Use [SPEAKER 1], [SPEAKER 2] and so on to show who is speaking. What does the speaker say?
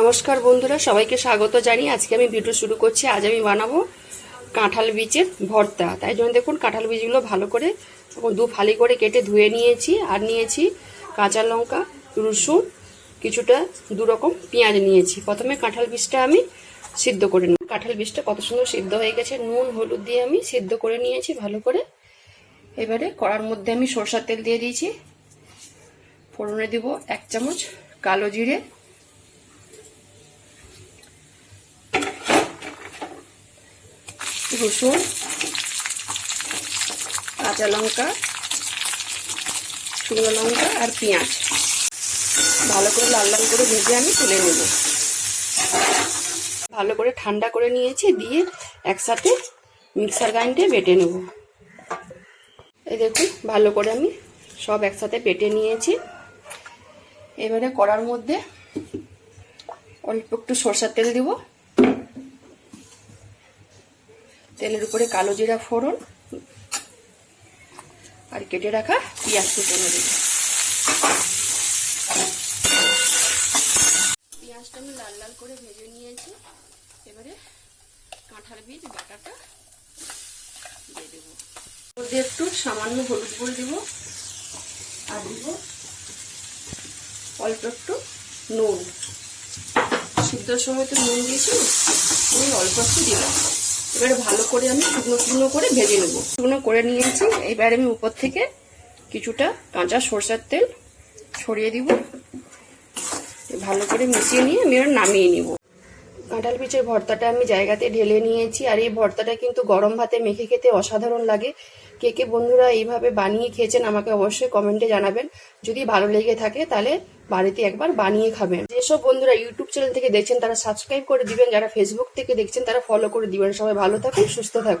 [SPEAKER 1] নমস্কার বন্ধুরা, সবাইকে স্বাগত জানি আজকে আমি ভিডিও শুরু করছি। আজ আমি বানাবো কাঁঠাল বীজের ভর্তা। তাই জন্য দেখুন, কাঁঠাল বীজগুলো ভালো করে দু ফালি করে কেটে ধুয়ে নিয়েছি আর নিয়েছি কাঁচা লঙ্কা, রসুন, কিছুটা দু রকম পেঁয়াজ নিয়েছি। প্রথমে কাঁঠাল বীজটা আমি সিদ্ধ করে নিই কাঁঠাল বীজটা কত সুন্দর সিদ্ধ হয়ে গেছে। নুন, হলুদ দিয়ে আমি সিদ্ধ করে নিয়েছি ভালো করে। এবারে কড়ার মধ্যে আমি সরষার তেল দিয়ে দিয়েছি। ফোড়নে দিব এক চামচ কালো জিরে রসুন, কাঁচা লঙ্কা, শুকনো লঙ্কা আর পেঁয়াজ। ভালো করে লাল লাল করে ভেজে আমি তুলে নেব। ভালো করে ঠান্ডা করে নিয়েছি, দিয়ে একসাথে মিক্সার গ্রাইন্ডে বেটে নেব। এই দেখুন, ভালো করে আমি সব একসাথে বেটে নিয়েছি। এবারে কড়ার মধ্যে অল্প একটু সরষার তেল দিব। তেলের উপরে কালো জিরা ফোড়ন আর কেটে রাখা পেঁয়াজ কুচনো দিব। পেঁয়াজটা আমি লাল লাল করে ভেজে নিয়েছি। এবারে কাঁঠাল বীজ, বাটাটা দিয়ে দেবো। মধ্যে একটু সামান্য হলুদ গুঁড়ো দিব আর দিব অল্প একটু নুন। সিদ্ধর সময় তো নুন দিয়েছি ওই অল্প একটু দিলাম। এবারে ভালো করে আমি শুকনো শুকনো করে ভেজে নেব। শুকনো করে নিয়েছি। এবারে আমি উপর থেকে কিছুটা কাঁচা সরষের তেল ছড়িয়ে দিব। ভালো করে মিশিয়ে নিয়ে আমি এবার নামিয়ে নিব। কাঁঠাল পিচের ভর্তাটা আমি জায়গাতে ঢেলে নিয়েছি। আর এই ভর্তাটা কিন্তু গরম ভাতে মেখে খেতে অসাধারণ লাগে। কে কে বন্ধুরা এইভাবে বানিয়ে খেয়েছেন আমাকে অবশ্যই কমেন্টে জানাবেন। যদি ভালো লেগে থাকে তাহলে বাড়িতে একবার বানিয়ে খাবেন। যেসব বন্ধুরা ইউটিউব চ্যানেল থেকে দেখছেন, তারা সাবস্ক্রাইব করে দিবেন। যারা ফেসবুক থেকে দেখছেন, তারা ফলো করে দিবেন। সবাই ভালো থাকুন, সুস্থ থাকুন।